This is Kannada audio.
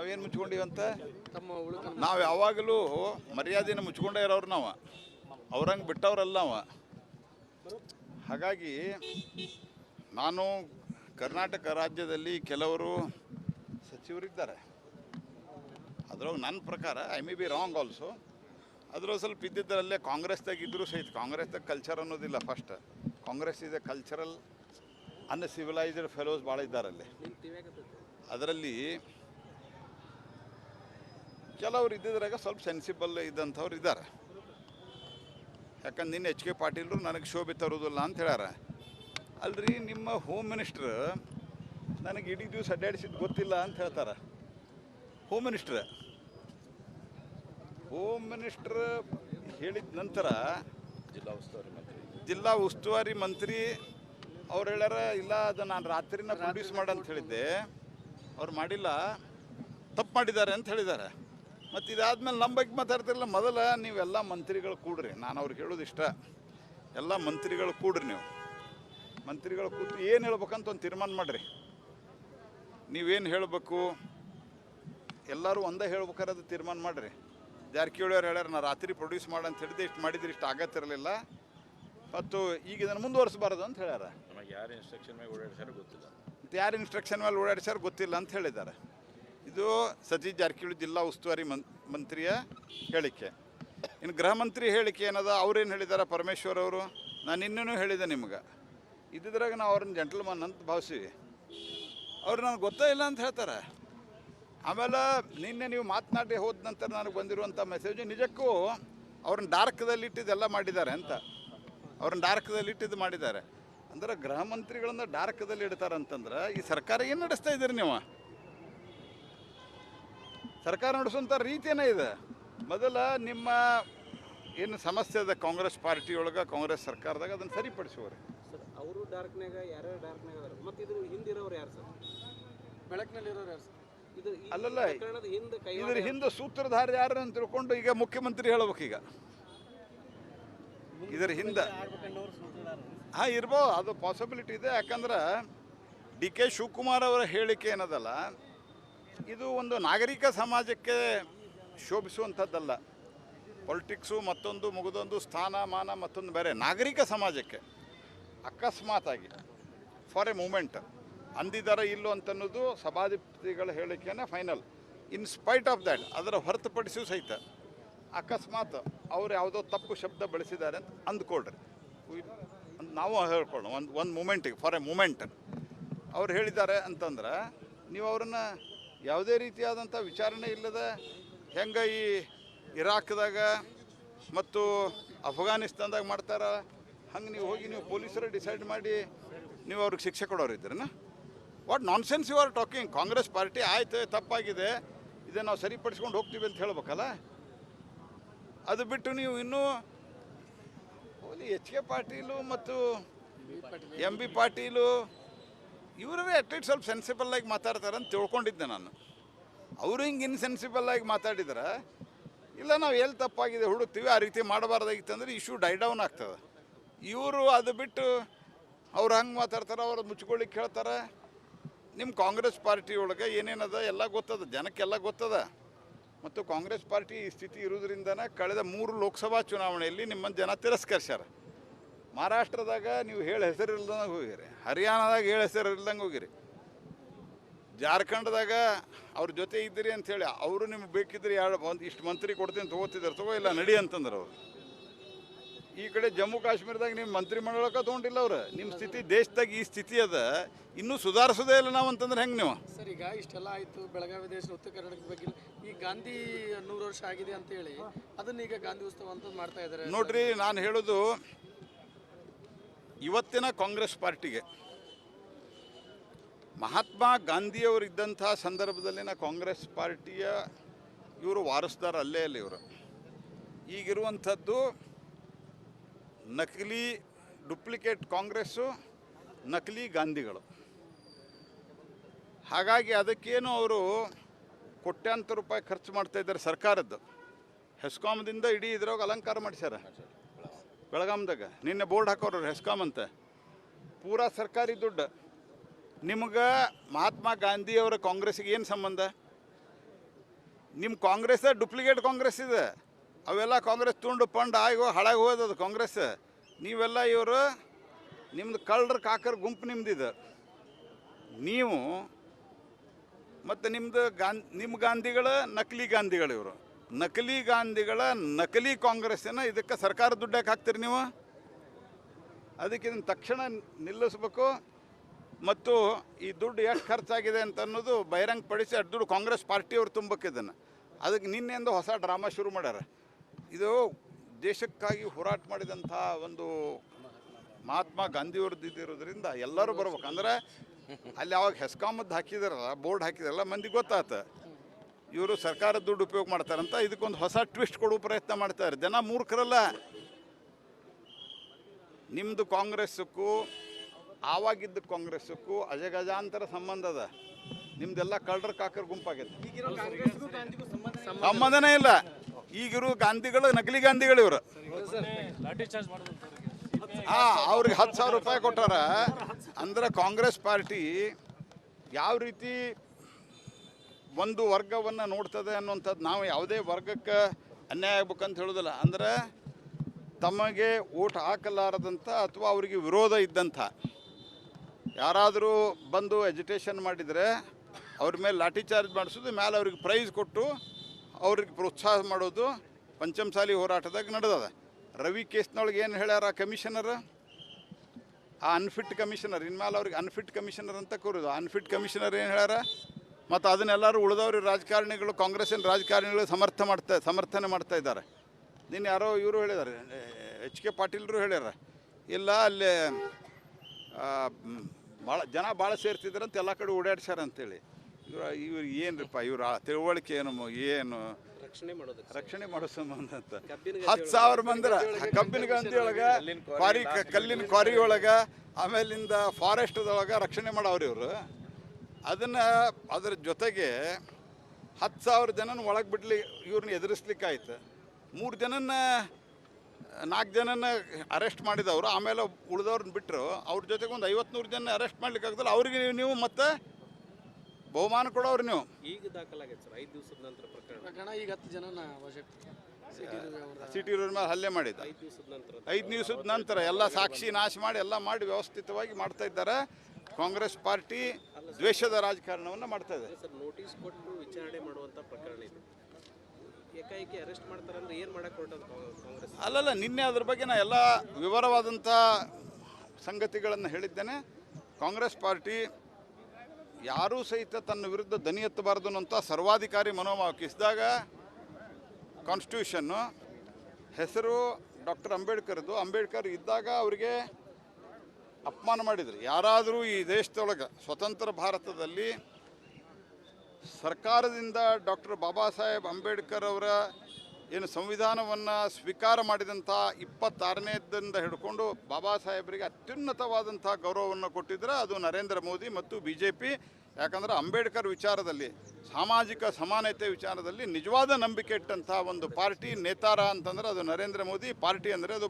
ನಾವೇನು ಮುಚ್ಕೊಂಡಿವಂತ ನಾವು ಯಾವಾಗಲೂ ಮರ್ಯಾದೆನ ಮುಚ್ಕೊಂಡೇ ಇರೋರು ನಾವು. ಅವ್ರಂಗೆ ಬಿಟ್ಟವ್ರಲ್ಲ ನಾವು. ಹಾಗಾಗಿ ನಾನು ಕರ್ನಾಟಕ ರಾಜ್ಯದಲ್ಲಿ ಕೆಲವರು ಸಚಿವರಿದ್ದಾರೆ. ಅದ್ರೊಳಗೆ ನನ್ನ ಪ್ರಕಾರ I may be wrong also ಅದ್ರೊಳಗೆ ಸ್ವಲ್ಪ ಇದ್ದಿದ್ದರಲ್ಲೇ ಕಾಂಗ್ರೆಸ್ದಾಗ ಇದ್ದರೂ ಸಹಿತ ಕಾಂಗ್ರೆಸ್ದಾಗ ಕಲ್ಚರ್ ಅನ್ನೋದಿಲ್ಲ ಫಸ್ಟ್ ಕಾಂಗ್ರೆಸ್ ಇದೆ ಕಲ್ಚರಲ್ ಅನ್ಸಿವಿಲೈಸ್ಡ್ ಫೆಲೋಸ್ ಭಾಳ ಇದ್ದಾರಲ್ಲಿ. ಅದರಲ್ಲಿ ಕೆಲವರು ಇದ್ದಿದ್ರಾಗ ಸ್ವಲ್ಪ ಸೆನ್ಸಿಬಲ್ ಇದ್ದಂಥವ್ರು ಇದ್ದಾರೆ. ಯಾಕಂದ್ರೆ ನಿನ್ನೆ ಎಚ್ ಕೆ ಪಾಟೀಲ್ರು ನನಗೆ ಶೋಭೆ ತರೋದಿಲ್ಲ ಅಂತ ಹೇಳ್ಯಾರ. ಅಲ್ರಿ ನಿಮ್ಮ ಹೋಮ್ ಮಿನಿಸ್ಟ್ರ್ ನನಗೆ ಇಡೀ ದಿವಸ ಅಡ್ಡಾಡಿಸಿದ್ದು ಗೊತ್ತಿಲ್ಲ ಅಂತ ಹೇಳ್ತಾರೆ. ಹೋಮ್ ಮಿನಿಸ್ಟ್ರ್ ಹೋಮ್ ಮಿನಿಸ್ಟ್ರ್ ಹೇಳಿದ ನಂತರ ಜಿಲ್ಲಾ ಉಸ್ತುವಾರಿ ಮಂತ್ರಿ. ಜಿಲ್ಲಾ ಉಸ್ತುವಾರಿ ಮಂತ್ರಿ ಅವ್ರು ಹೇಳ್ಯಾರ ಇಲ್ಲ ಅದು ನಾನು ರಾತ್ರಿನ ಪ್ರೊಡ್ಯೂಸ್ ಮಾಡಂತ ಹೇಳಿದ್ದೆ. ಅವ್ರು ಮಾಡಿಲ್ಲ ತಪ್ಪು ಮಾಡಿದ್ದಾರೆ ಅಂತ ಹೇಳಿದ್ದಾರೆ. ಮತ್ತು ಇದಾದ್ಮೇಲೆ ನಮ್ಮ ಬಗ್ಗೆ ಮಾತಾಡ್ತಿರಲ್ಲ ಮೊದಲ ನೀವೆಲ್ಲ ಮಂತ್ರಿಗಳು ಕೂಡ್ರಿ. ನಾನು ಅವ್ರಿಗೆ ಹೇಳೋದು ಇಷ್ಟ. ಎಲ್ಲ ಮಂತ್ರಿಗಳು ಕೂಡ್ರಿ ನೀವು. ಮಂತ್ರಿಗಳು ಕೂತು ಏನು ಹೇಳ್ಬೇಕಂತ ಒಂದು ತೀರ್ಮಾನ ಮಾಡಿರಿ. ನೀವೇನು ಹೇಳಬೇಕು? ಎಲ್ಲರೂ ಒಂದೇ ಹೇಳ್ಬೇಕಾರೆ ಅದು ತೀರ್ಮಾನ ಮಾಡಿರಿ. ಜಾರಕಿಹೊಳಿ ಅವ್ರು ಹೇಳ್ಯಾರ ನಾ ರಾತ್ರಿ ಪ್ರೊಡ್ಯೂಸ್ ಮಾಡಂತ ಹೇಳಿದೆ ಇಷ್ಟು ಮಾಡಿದ್ರೆ ಇಷ್ಟು ಆಗತ್ತಿರಲಿಲ್ಲ. ಮತ್ತು ಈಗ ಇದನ್ನು ಮುಂದುವರಿಸಬಾರ್ದು ಅಂತ ಹೇಳ್ಯಾರ. ನಮಗೆ ಯಾರು ಇನ್ಸ್ಟ್ರಕ್ಷನ್ ಮೇಲೆ ಓಡಾಡ್ಸಾರೋ ಗೊತ್ತಿಲ್ಲ. ಯಾರು ಇನ್ಸ್ಟ್ರಕ್ಷನ್ ಮೇಲೆ ಓಡಾಡಿಸ್ಯಾರ ಗೊತ್ತಿಲ್ಲ ಅಂತ ಹೇಳಿದ್ದಾರೆ ಇದು ಸತೀಶ್ ಜಾರಕಿಹೊಳಿ ಜಿಲ್ಲಾ ಉಸ್ತುವಾರಿ ಮಂತ್ರಿಯ ಹೇಳಿಕೆ. ಇನ್ನು ಗೃಹ ಮಂತ್ರಿ ಹೇಳಿಕೆ ಏನದ? ಅವ್ರೇನು ಹೇಳಿದ್ದಾರೆ ಪರಮೇಶ್ವರ್ ಅವರು? ನಾನು ಇನ್ನೂ ಹೇಳಿದೆ ನಿಮ್ಗೆ. ಇದ್ದಿದ್ರಾಗ ನಾವು ಅವ್ರನ್ನ ಜಂಟಲ್ಮನ್ ಅಂತ ಭಾವಿಸಿವಿ ಅವ್ರು ನನಗೆ ಗೊತ್ತೇ ಇಲ್ಲ ಅಂತ ಹೇಳ್ತಾರೆ. ಆಮೇಲೆ ನಿನ್ನೆ ನೀವು ಮಾತನಾಡಿ ಹೋದ ನಂತರ ನನಗೆ ಬಂದಿರುವಂಥ ಮೆಸೇಜು ನಿಜಕ್ಕೂ ಅವ್ರನ್ನ ಡಾರ್ಕ್ದಲ್ಲಿ ಇಟ್ಟಿದ್ದೆಲ್ಲ ಮಾಡಿದ್ದಾರೆ ಅಂತ. ಅವ್ರನ್ನ ಡಾರ್ಕ್ದಲ್ಲಿ ಇಟ್ಟಿದ್ದು ಮಾಡಿದ್ದಾರೆ. ಅಂದ್ರೆ ಗೃಹ ಮಂತ್ರಿಗಳನ್ನ ಡಾರ್ಕ್ದಲ್ಲಿ ಇಡ್ತಾರೆ ಅಂತಂದ್ರೆ ಈ ಸರ್ಕಾರ ಏನು ನಡೆಸ್ತಾ ಇದ್ದೀರಿ ನೀವು? ಸರ್ಕಾರ ನಡೆಸುವಂಥ ರೀತಿಯೇ ಇದೆ. ಮೊದಲ ನಿಮ್ಮ ಏನು ಸಮಸ್ಯೆ ಇದೆ ಕಾಂಗ್ರೆಸ್ ಪಾರ್ಟಿಯೊಳಗೆ ಕಾಂಗ್ರೆಸ್ ಸರ್ಕಾರದಾಗ ಅದನ್ನು ಸರಿಪಡಿಸುವರಿ ಸರ್ ಅವರು ಡಾರ್ಕ್ನಾಗ ಯಾರ್ಯಾರು ಡಾರ್ಕ್ನಾಗ ಅದಾರ? ಮತ್ತೆ ಇದ್ರ ಹಿಂದಿರೋರು ಯಾರು ಸರ್? ಬೆಳಕಿನಲ್ಲಿರೋರು ಯಾರು ಸರ್? ಇದು ಅಲ್ಲಲ್ಲ. ಹಿಂದೆ ಇದ್ರ ಹಿಂದೆ ಸೂತ್ರಧಾರ ಯಾರು ಅಂತ ತಿಳ್ಕೊಂಡು ಈಗ ಮುಖ್ಯಮಂತ್ರಿ ಹೇಳ್ಬೇಕು ಈಗ. ಇದರ ಹಿಂದೆ. ಹಾಂ ಇರ್ಬೋದು ಅದು ಪಾಸಿಬಿಲಿಟಿ ಇದೆ. ಯಾಕಂದ್ರೆ ಡಿ ಕೆ ಶಿವಕುಮಾರ್ ಅವರ ಹೇಳಿಕೆ ಏನದಲ್ಲ ಇದು ಒಂದು ನಾಗರಿಕ ಸಮಾಜಕ್ಕೆ ಶೋಭಿಸುವಂಥದ್ದಲ್ಲ. ಪೊಲಿಟಿಕ್ಸು ಮತ್ತೊಂದು ಮುಗಿದೊಂದು ಸ್ಥಾನಮಾನ ಮತ್ತೊಂದು ಬೇರೆ. ನಾಗರಿಕ ಸಮಾಜಕ್ಕೆ ಅಕಸ್ಮಾತಾಗಿ ಫಾರ್ ಎ ಮೂಮೆಂಟ್ ಅಂದಿದ್ದಾರೆ ಇಲ್ಲೋ ಅಂತನ್ನೋದು ಸಭಾಧಿಪತಿಗಳ ಹೇಳಿಕೆನೇ final in spite of that ಅದರ ಹೊರತುಪಡಿಸಿಯೂ ಸಹಿತ ಅಕಸ್ಮಾತ್ ಅವ್ರು ಯಾವುದೋ ತಪ್ಪು ಶಬ್ದ ಬಳಸಿದ್ದಾರೆ ಅಂತ ಅಂದ್ಕೊಳ್ರಿ. ನಾವು ಹೇಳ್ಕೊಳ್ಳೋಣ, ಒಂದು ಒಂದು ಮೂಮೆಂಟಿಗೆ ಫಾರ್ ಎ ಮೂಮೆಂಟ್ ಅವ್ರು ಹೇಳಿದ್ದಾರೆ ಅಂತಂದ್ರೆ, ನೀವು ಅವ್ರನ್ನ ಯಾವುದೇ ರೀತಿಯಾದಂಥ ವಿಚಾರಣೆ ಇಲ್ಲದ ಹೆಂಗೆ ಈ ಇರಾಕ್ದಾಗ ಮತ್ತು ಅಫ್ಘಾನಿಸ್ತಾನ್ದಾಗ ಮಾಡ್ತಾರ, ಹಂಗೆ ನೀವು ಹೋಗಿ ನೀವು ಪೊಲೀಸರ ಡಿಸೈಡ್ ಮಾಡಿ ನೀವು ಅವ್ರಿಗೆ ಶಿಕ್ಷೆ ಕೊಡೋರು what nonsense you are talking Congress party ಆಯ್ತು, ತಪ್ಪಾಗಿದೆ, ಇದನ್ನು ನಾವು ಸರಿಪಡಿಸ್ಕೊಂಡು ಹೋಗ್ತೀವಿ ಅಂತ ಹೇಳ್ಬೇಕಲ್ಲ? ಅದು ಬಿಟ್ಟು ನೀವು ಇನ್ನೂ ಎಚ್ ಕೆ ಪಾಟೀಲು ಮತ್ತು ಎಂ ಬಿ ಪಾಟೀಲು ಇವರೇ ಅಟ್ಲೀಸ್ಟ್ ಸ್ವಲ್ಪ ಸೆನ್ಸಿಬಲ್ ಆಗಿ ಮಾತಾಡ್ತಾರೆ ಅಂತ ತಿಳ್ಕೊಂಡಿದ್ದೆ ನಾನು. ಅವರು ಹಿಂಗೆ ಇನ್ಸೆನ್ಸಿಬಲ್ ಆಗಿ ಮಾತಾಡಿದ್ರೆ, ಇಲ್ಲ ನಾವು ಎಲ್ಲಿ ತಪ್ಪಾಗಿದೆ ಹುಡುಕ್ತೀವಿ, ಆ ರೀತಿ ಮಾಡಬಾರ್ದಾಗಿತ್ತು ಅಂದರೆ ಇಶ್ಯೂ ಡೈ ಡೌನ್ ಆಗ್ತದೆ. ಇವರು ಅದು ಬಿಟ್ಟು ಅವ್ರು ಹಂಗೆ ಮಾತಾಡ್ತಾರೆ, ಅವ್ರು ಮುಚ್ಕೊಳ್ಳಿಕ್ಕೆ ಹೇಳ್ತಾರೆ. ನಿಮ್ಮ ಕಾಂಗ್ರೆಸ್ ಪಾರ್ಟಿ ಒಳಗೆ ಏನೇನದ, ಎಲ್ಲ ಗೊತ್ತದ, ಜನಕ್ಕೆಲ್ಲ ಗೊತ್ತದ. ಮತ್ತು ಕಾಂಗ್ರೆಸ್ ಪಾರ್ಟಿ ಈ ಸ್ಥಿತಿ ಇರೋದ್ರಿಂದನೇ ಕಳೆದ ಮೂರು ಲೋಕಸಭಾ ಚುನಾವಣೆಯಲ್ಲಿ ನಿಮ್ಮನ್ನು ಜನ ತಿರಸ್ಕರಿಸ್ಯಾರ. ಮಹಾರಾಷ್ಟ್ರದಾಗ ನೀವು ಹೇಳಿ ಹೆಸರು ಇಲ್ದಂಗೆ ಹೋಗಿರಿ. ಹರಿಯಾಣದಾಗ ಹೇಳಿ ಹೆಸರು ಇಲ್ದಂಗೆ ಹೋಗಿರಿ. ಜಾರ್ಖಂಡ್ದಾಗ ಅವ್ರ ಜೊತೆ ಇದ್ದೀರಿ ಅಂಥೇಳಿ ಅವರು ನಿಮ್ಗೆ ಬೇಕಿದ್ರೆ ಎರಡು ಒಂದು ಇಷ್ಟು ಮಂತ್ರಿ ಕೊಡ್ತೀನಿ ತೊಗೋತಿದ್ದಾರೆ. ತಗೋ ಇಲ್ಲ ನಡಿ ಅಂತಂದ್ರೆ ಅವರು. ಈ ಕಡೆ ಜಮ್ಮು ಕಾಶ್ಮೀರದಾಗ ನಿಮ್ಮ ಮಂತ್ರಿ ಮಂಡಳಕ್ಕೆ ತೊಗೊಂಡಿಲ್ಲ ಅವ್ರು. ನಿಮ್ಮ ಸ್ಥಿತಿ ದೇಶದಾಗ ಈ ಸ್ಥಿತಿ ಅದ. ಇನ್ನೂ ಸುಧಾರಿಸೋದೇ ಇಲ್ಲ ನಾವು ಅಂತಂದ್ರೆ ಹೆಂಗೆ ನೀವು? ಸರ್ ಈಗ ಇಷ್ಟೆಲ್ಲ ಆಯಿತು. ಬೆಳಗಾವಿ ದೇಶ ಉತ್ತರ ಕರ್ನಾಟಕದ ಬಗ್ಗೆ ಈ ಗಾಂಧಿ ನೂರು ವರ್ಷ ಆಗಿದೆ ಅಂತ ಹೇಳಿ ಅದನ್ನ ಈಗ ಗಾಂಧಿ ಉತ್ಸವ ಅಂತ ಮಾಡ್ತಾ ಇದ್ದಾರೆ. ನೋಡ್ರಿ ನಾನು ಹೇಳೋದು ಇವತ್ತಿನ ಕಾಂಗ್ರೆಸ್ ಪಾರ್ಟಿಗೆ ಮಹಾತ್ಮ ಗಾಂಧಿಯವರು ಇದ್ದಂಥ ಸಂದರ್ಭದಲ್ಲಿನ ಕಾಂಗ್ರೆಸ್ ಪಾರ್ಟಿಯ ಇವರು ವಾರಸ್ದಾರ ಅಲ್ಲೇ ಅಲ್ಲಿ ಇವರು. ಈಗಿರುವಂಥದ್ದು ನಕಲಿ ಡುಪ್ಲಿಕೇಟ್ ಕಾಂಗ್ರೆಸ್ಸು, ನಕಲಿ ಗಾಂಧಿಗಳು. ಹಾಗಾಗಿ ಅದಕ್ಕೇನು ಅವರು ಕೋಟ್ಯಾಂತರ ರೂಪಾಯಿ ಖರ್ಚು ಮಾಡ್ತಾ ಇದ್ದಾರೆ ಸರ್ಕಾರದ್ದು. ಹೆಸ್ಕಾಮ್ದಿಂದ ಇಡೀ ಇದ್ರಾಗ ಅಲಂಕಾರ ಮಾಡಿಸ್ಯಾರ. ಬೆಳಗಾಮ್ದಾಗ ನಿನ್ನೆ ಬೋರ್ಡ್ ಹಾಕೋರು ಹೆಸ್ಕಾಮ್ ಅಂತ. ಪೂರಾ ಸರ್ಕಾರಿ ದುಡ್ಡು. ನಿಮ್ಗೆ ಮಹಾತ್ಮ ಗಾಂಧಿಯವರ ಕಾಂಗ್ರೆಸ್ಗೆ ಏನು ಸಂಬಂಧ? ನಿಮ್ಮ ಕಾಂಗ್ರೆಸ್ ಡುಪ್ಲಿಕೇಟ್ ಕಾಂಗ್ರೆಸ್ ಇದೆ. ಅವೆಲ್ಲ ಕಾಂಗ್ರೆಸ್ ತುಂಡು ಪಂಡ್ ಆಗಿ ಹಾಳಾಗಿ ಹೋದದು ಕಾಂಗ್ರೆಸ್. ನೀವೆಲ್ಲ ಇವರು ನಿಮ್ದು ಕಳ್ಳರ ಕಾಕರ್ ಗುಂಪು ನಿಮ್ದಿದೆ ನೀವು ಮತ್ತು ನಿಮ್ಮದು ಗಾಂಧಿ ನಿಮ್ಮ ಗಾಂಧಿಗಳ ನಕಲಿ ಗಾಂಧಿಗಳು ಇವರು. ನಕಲಿ ಗಾಂಧಿಗಳ ನಕಲಿ ಕಾಂಗ್ರೆಸ್ಸಿನ ಇದಕ್ಕೆ ಸರ್ಕಾರ ದುಡ್ಡಕ್ಕೆ ಹಾಕ್ತೀರಿ ನೀವು? ಅದಕ್ಕೆ ಇದನ್ನು ತಕ್ಷಣ ನಿಲ್ಲಿಸ್ಬೇಕು. ಮತ್ತು ಈ ದುಡ್ಡು ಎಷ್ಟು ಖರ್ಚಾಗಿದೆ ಅಂತ ಅನ್ನೋದು ಬಹಿರಂಗಪಡಿಸಿ ಅಷ್ಟು ದುಡ್ಡು ಕಾಂಗ್ರೆಸ್ ಪಾರ್ಟಿಯವರು ಇದನ್ನು. ಅದಕ್ಕೆ ನಿನ್ನೆಯಿಂದ ಹೊಸ ಡ್ರಾಮಾ ಶುರು ಮಾಡ್ಯಾರ. ಇದು ದೇಶಕ್ಕಾಗಿ ಹೋರಾಟ ಮಾಡಿದಂಥ ಒಂದು ಮಹಾತ್ಮ ಗಾಂಧಿಯವ್ರದ್ದು ಇದ್ದಿರೋದ್ರಿಂದ ಎಲ್ಲರೂ ಬರ್ಬೇಕು. ಅಂದ್ರೆ ಅಲ್ಲಿ ಅವಾಗ ಹೆಸ್ಕಾಮದ್ದು ಹಾಕಿದಾರಲ್ಲ, ಬೋರ್ಡ್ ಹಾಕಿದಾರಲ್ಲ, ಮಂದಿಗೆ ಗೊತ್ತಾತ. ಇವರು ಸರ್ಕಾರದ ದುಡ್ಡು ಉಪಯೋಗ ಮಾಡ್ತಾರಂತ. ಇದಕ್ಕೊಂದು ಹೊಸ ಟ್ವಿಸ್ಟ್ ಕೊಡುವ ಪ್ರಯತ್ನ ಮಾಡ್ತಾರೆ ಜನ ಮೂರ್ಖರಲ್ಲ. ನಿಮ್ಮದು ಕಾಂಗ್ರೆಸ್ಸಕ್ಕೂ, ಆವಾಗಿದ್ದ ಕಾಂಗ್ರೆಸ್ಸಕ್ಕೂ ಅಜಗಜಾಂತರ ಸಂಬಂಧ ಅದ. ನಿಮ್ದೆಲ್ಲ ಕಳ್ಳರ ಕಾಕರ್ ಗುಂಪಾಗಿದೆ. ಸಂಬಂಧನೇ ಇಲ್ಲ. ಈಗಿರೋ ಗಾಂಧಿಗಳು, ನಕಲಿ ಗಾಂಧಿಗಳು ಇವರು. ಹಾ ಅವ್ರಿಗೆ ಹತ್ತು ಸಾವಿರ ರೂಪಾಯಿ ಕೊಟ್ಟಾರ. ಅಂದ್ರೆ ಕಾಂಗ್ರೆಸ್ ಪಾರ್ಟಿ ಯಾವ ರೀತಿ ಒಂದು ವರ್ಗವನ್ನು ನೋಡ್ತದೆ ಅನ್ನುವಂಥದ್ದು ನಾವು ಯಾವುದೇ ವರ್ಗಕ್ಕೆ ಅನ್ಯಾಯ ಆಗ್ಬೇಕಂತ ಹೇಳೋದಿಲ್ಲ. ಅಂದ್ರೆ ತಮಗೆ ಓಟ್ ಹಾಕಲಾರದಂಥ ಅಥವಾ ಅವರಿಗೆ ವಿರೋಧ ಇದ್ದಂಥ ಯಾರಾದರೂ ಬಂದು ಎಜುಟೇಷನ್ ಮಾಡಿದರೆ ಅವ್ರ ಮೇಲೆ ಲಾಠಿ ಚಾರ್ಜ್ ಮಾಡಿಸೋದು ಮೇಲೆ ಅವ್ರಿಗೆ ಪ್ರೈಸ್ ಕೊಟ್ಟು ಅವ್ರಿಗೆ ಪ್ರೋತ್ಸಾಹ ಮಾಡೋದು ಪಂಚಮಸಾಲಿ ಹೋರಾಟದಾಗ ನಡೆದದ. ರವಿ ಕೇಸ್ನೊಳಗೆ ಏನು ಹೇಳ್ಯಾರ ಕಮಿಷನರ್ ಆ ಅನ್ಫಿಟ್ ಕಮಿಷನರ್ ಇನ್ಮೇಲೆ ಅವ್ರಿಗೆ ಅನ್ಫಿಟ್ ಕಮಿಷನರ್ ಅಂತ ಕೂರೋದು. ಅನ್ಫಿಟ್ ಕಮಿಷನರ್ ಏನು ಹೇಳ್ಯಾರ? ಮತ್ತು ಅದನ್ನೆಲ್ಲರೂ ಉಳಿದವ್ರ ರಾಜಕಾರಣಿಗಳು ಕಾಂಗ್ರೆಸ್ಸಿನ ರಾಜಕಾರಣಿಗಳು ಸಮರ್ಥ ಮಾಡ್ತಾ ಸಮರ್ಥನೆ ಮಾಡ್ತಾ ಇದ್ದಾರೆ. ನಿನ್ನೆ ಯಾರೋ ಇವರು ಹೇಳಿದ್ದಾರೆ ಎಚ್ ಕೆ ಪಾಟೀಲ್ರು ಹೇಳ್ಯಾರ ಇಲ್ಲ ಅಲ್ಲಿ ಭಾಳ ಜನ ಭಾಳ ಸೇರ್ತಿದ್ರೆ ಅಂತ ಎಲ್ಲ ಕಡೆ ಓಡಾಡ್ಸ್ಯಾರ ಅಂತೇಳಿ. ಇವ್ರ ಇವ್ರು ಏನ್ರಿಪ್ಪ ಇವ್ರ ತಿಳುವಳಿಕೆ ಏನು ಏನು? ರಕ್ಷಣೆ ಮಾಡೋದು ರಕ್ಷಣೆ ಮಾಡೋ ಸಂಬಂಧ ಅಂತ. ಹತ್ತು ಸಾವಿರ ಮಂದಿರ ಕಬ್ಬಿನ ಗಂಧಿ ಒಳಗೆ ಕ್ವಾರಿ ಕಲ್ಲಿನ ಕ್ವಾರಿ ಒಳಗೆ ಆಮೇಲಿಂದ ಫಾರೆಸ್ಟ್ದೊಳಗೆ ರಕ್ಷಣೆ ಮಾಡೋರು ಇವರು. ಅದನ್ನು ಅದರ ಜೊತೆಗೆ ಹತ್ತು ಸಾವಿರ ಜನನ ಒಳಗೆ ಬಿಡ್ಲಿ ಇವ್ರನ್ನ ಎದುರಿಸ್ಲಿಕ್ಕಾಯ್ತು. ಮೂರು ಜನನ ನಾಲ್ಕು ಜನನ ಅರೆಸ್ಟ್ ಮಾಡಿದವರು ಆಮೇಲೆ ಉಳಿದವ್ರನ್ನ ಬಿಟ್ಟರು ಅವ್ರ ಜೊತೆಗೆ ಒಂದು ಐವತ್ತು ನೂರು ಜನ ಅರೆಸ್ಟ್ ಮಾಡ್ಲಿಕ್ಕೆ ಆಗ್ದಲ್ಲ ಅವ್ರಿಗೆ ನೀವು- ನೀವು ಮತ್ತೆ ಬಹುಮಾನ ಕೊಡೋರು ನೀವು. ಈಗ ದಾಖಲಾಗೈತೆ ಸರ್ ಐದು ದಿವಸದ ನಂತರ ಪ್ರಕರಣ. ಈಗ ಹತ್ತು ಜನನ ಸಿಟಿ ಮೇಲೆ ಹಲ್ಲೆ ಮಾಡಿದ್ದ ಐದು ದಿವಸದ ನಂತರ. ಐದು ದಿವಸದ ನಂತರ ಎಲ್ಲ ಸಾಕ್ಷಿ ನಾಶ ಮಾಡಿ ಎಲ್ಲ ಮಾಡಿ ವ್ಯವಸ್ಥಿತವಾಗಿ ಮಾಡ್ತಾ ಇದ್ದಾರೆ. ಕಾಂಗ್ರೆಸ್ ಪಾರ್ಟಿ ದ್ವೇಷದ ರಾಜಕಾರಣವನ್ನು ಮಾಡ್ತಾ ಇದೆ. ಸರ್ ನೋಟಿಸ್ ಕೊಟ್ಟು ವಿಚಾರಣೆ ಮಾಡುವಂಥ ಪ್ರಕರಣ ಇದು. ಏಕಾಏಕಿ ಅರೆಸ್ಟ್ ಮಾಡ್ತಾರಂದ್ರೆ ಏನು ಮಾಡಕ್ಕೆ ಹೊರಟದ ಕಾಂಗ್ರೆಸ್? ಅಲ್ಲಲ್ಲ ನಿನ್ನೆ ಅದ್ರ ಬಗ್ಗೆ ನಾನು ಎಲ್ಲ ವಿವರವಾದಂಥ ಸಂಗತಿಗಳನ್ನು ಹೇಳಿದ್ದೇನೆ. ಕಾಂಗ್ರೆಸ್ ಪಾರ್ಟಿ ಯಾರೂ ಸಹಿತ ತನ್ನ ವಿರುದ್ಧ ದನಿ ಎತ್ತಬಾರದು ಅನ್ನೋಂಥ ಸರ್ವಾಧಿಕಾರಿ ಮನೋಭಾವ ಕಿಸಿದಾಗ ಕಾನ್ಸ್ಟಿಟ್ಯೂಷನ್ನು ಹೆಸರು ಡಾಕ್ಟರ್ ಅಂಬೇಡ್ಕರ್ದು. ಅಂಬೇಡ್ಕರ್ ಇದ್ದಾಗ ಅವರಿಗೆ ಅಪಮಾನ ಮಾಡಿದ್ರು. ಯಾರಾದರೂ ಈ ದೇಶದೊಳಗೆ, ಸ್ವತಂತ್ರ ಭಾರತದಲ್ಲಿ ಸರ್ಕಾರದಿಂದ ಡಾಕ್ಟರ್ ಬಾಬಾ ಸಾಹೇಬ್ ಅಂಬೇಡ್ಕರ್ ಅವರ ಏನು ಸಂವಿಧಾನವನ್ನು ಸ್ವೀಕಾರ ಮಾಡಿದಂಥ ಇಪ್ಪತ್ತಾರನೇದಿಂದ ಹಿಡ್ಕೊಂಡು ಬಾಬಾ ಸಾಹೇಬರಿಗೆ ಅತ್ಯುನ್ನತವಾದಂಥ ಗೌರವವನ್ನು ಕೊಟ್ಟಿದ್ದರೆ ಅದು ನರೇಂದ್ರ ಮೋದಿ ಮತ್ತು ಬಿ ಜೆ ಪಿ ಯಾಕಂದ್ರೆ ಅಂಬೇಡ್ಕರ್ ವಿಚಾರದಲ್ಲಿ, ಸಾಮಾಜಿಕ ಸಮಾನತೆ ವಿಚಾರದಲ್ಲಿ ನಿಜವಾದ ನಂಬಿಕೆ ಇಟ್ಟಂಥ ಒಂದು ಪಾರ್ಟಿ ನೇತಾರ ಅಂತಂದ್ರೆ ಅದು ನರೇಂದ್ರ ಮೋದಿ. ಪಾರ್ಟಿ ಅಂದರೆ ಅದು